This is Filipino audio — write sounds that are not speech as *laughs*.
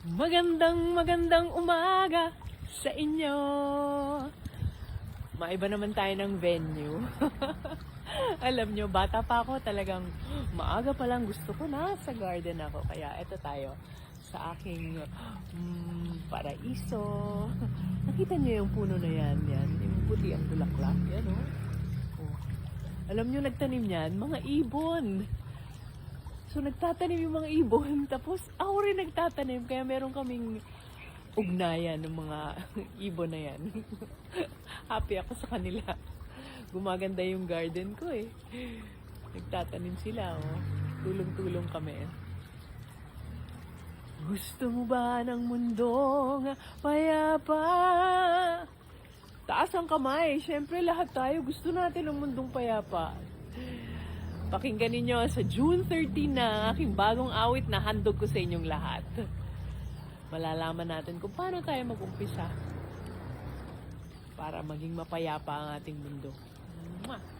Magandang magandang umaga sa inyo. Maiba naman tayo ng venue. *laughs* Alam nyo, bata pa ako talagang maaga pa lang gusto ko na sa garden ako. Kaya eto tayo sa aking mm, paraiso. Nakita niyo yung puno na yan, yan. Yung puti ang bulaklak, yan oh. oh. Alam nyo, nagtanim yan, mga ibon. So nagtatanim yung mga ibon, *laughs* tapos ako rin nagtatanim, kaya meron kaming ugnayan ng mga *laughs* ibon na yan. *laughs* Happy ako sa kanila. Gumaganda yung garden ko eh. Nagtatanim sila, oh. Tulong-tulong kami. Gusto mo ba ng mundong payapa? Taas ang kamay. Siyempre lahat tayo gusto natin ng mundong payapa. Pakinggan ninyo sa June 13 na aking bagong awit na handog ko sa inyong lahat. Malalaman natin kung paano tayo mag-umpisa para maging mapayapa ang ating mundo. Mwah!